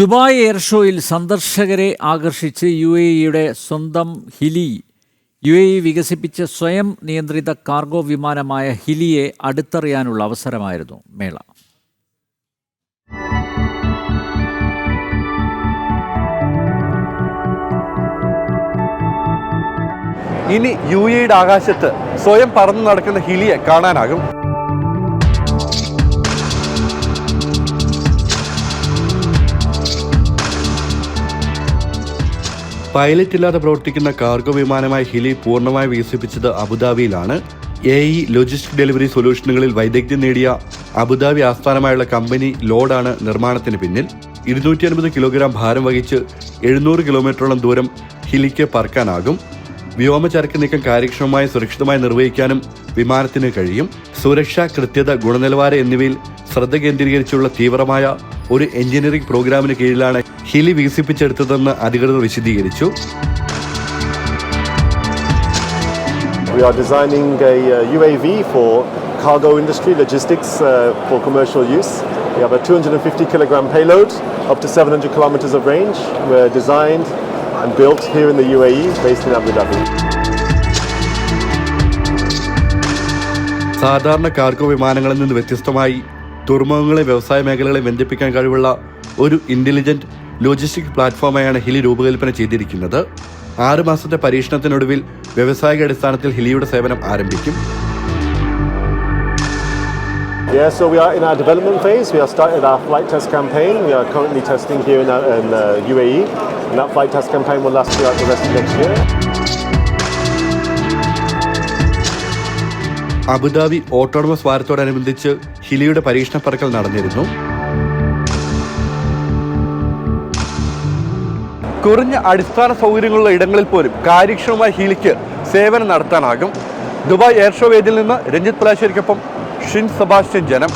Dubai air ഷോയിൽ സന്ദർശകരെ ആകർഷിച്ച് U A ഇയുടെ സ്വന്തം ഹിലി യു എ ഇ വികസിപ്പിച്ച സ്വയം നിയന്ത്രിത കാർഗോ വിമാനമായ ഹിലിയെ അടുത്തറിയാനുള്ള അവസരമായിരുന്നു മേള. ഇനി യു എയുടെ ആകാശത്ത് സ്വയം പറന്നു നടക്കുന്ന ഹിലിയെ കാണാനാകും. പൈലറ്റ് ഇല്ലാതെ പ്രവർത്തിക്കുന്ന കാർഗോ വിമാനമായ ഹിലി പൂർണമായി വികസിപ്പിച്ചത് അബുദാബിയിലാണ്. എ ഇ ലോജിസ്റ്റിക് ഡെലിവറി സൊല്യൂഷനുകളിൽ വൈദഗ്ധ്യം നേടിയ അബുദാബി ആസ്ഥാനമായുള്ള കമ്പനി ലോഡാണ് നിർമ്മാണത്തിന് പിന്നിൽ. ഇരുന്നൂറ്റി അൻപത് കിലോഗ്രാം ഭാരം വഹിച്ച് എഴുന്നൂറ് കിലോമീറ്ററോളം ദൂരം ഹിലിക്ക് പറക്കാനാകും. വ്യോമചരക്ക് നീക്കം കാര്യക്ഷമമായി സുരക്ഷിതമായി നിർവഹിക്കാനും വിമാനത്തിന് കഴിയും. സുരക്ഷ കൃത്യത ഗുണനിലവാരം എന്നിവയിൽ ശ്രദ്ധ കേന്ദ്രീകരിച്ചുള്ള തീവ്രമായ ഒരു എഞ്ചിനീയറിംഗ് പ്രോഗ്രാമിന് കീഴിലാണ് ഹിലി വികസിപ്പിച്ചെടുത്തതെന്ന് അധികൃതർ വിശദീകരിച്ചു We are designing a uh, UAV for cargo industry logistics uh, for commercial use. We have a 250 kilogram payload, up to 700 kilometers of range. We're designed and built here in the UAE, based in Abu Dhabi. സാധാരണ cargo വിമാനങ്ങളിൽ നിന്ന് വ്യത്യസ്തമായി തുറമുഖങ്ങളെ വ്യവസായ മേഖലകളെ ബന്ധിപ്പിക്കാൻ കഴിവുള്ള ഒരു intelligent logistic പ്ലാറ്റ്ഫോമായാണ് ഹിലി രൂപകൽപ്പന ചെയ്തിരിക്കുന്നത് ആറ് മാസത്തെ പരീക്ഷണത്തിനൊടുവിൽ വ്യവസായിക അടിസ്ഥാനത്തിൽ ഹിലിയുടെ സേവനം ആരംഭിക്കും Yeah, so we are in our development phase. We have started our flight test campaign. We are currently testing here in, uh, in uh, UAE, and that flight test campaign will last throughout the rest of next year. Abu Dhabi autonomous വാരത്തോടനുബന്ധിച്ച് ഹിലിയുടെ പരീക്ഷണ പറക്കൽ നടന്നിരുന്നു. കുറഞ്ഞ അടിസ്ഥാന സൗകര്യങ്ങളുള്ള ഇടങ്ങളിൽ പോലും കാര്യക്ഷമമായ ഹിലിക്ക് സേവനം നടത്താനാകും. ദുബായ് എയർ ഷോ വേദിയിൽ നിന്ന് രഞ്ജിത് പലാശ്ശേരിക്കൊപ്പം ഷിൻ സെബാസ്റ്റ്യൻ ജനം.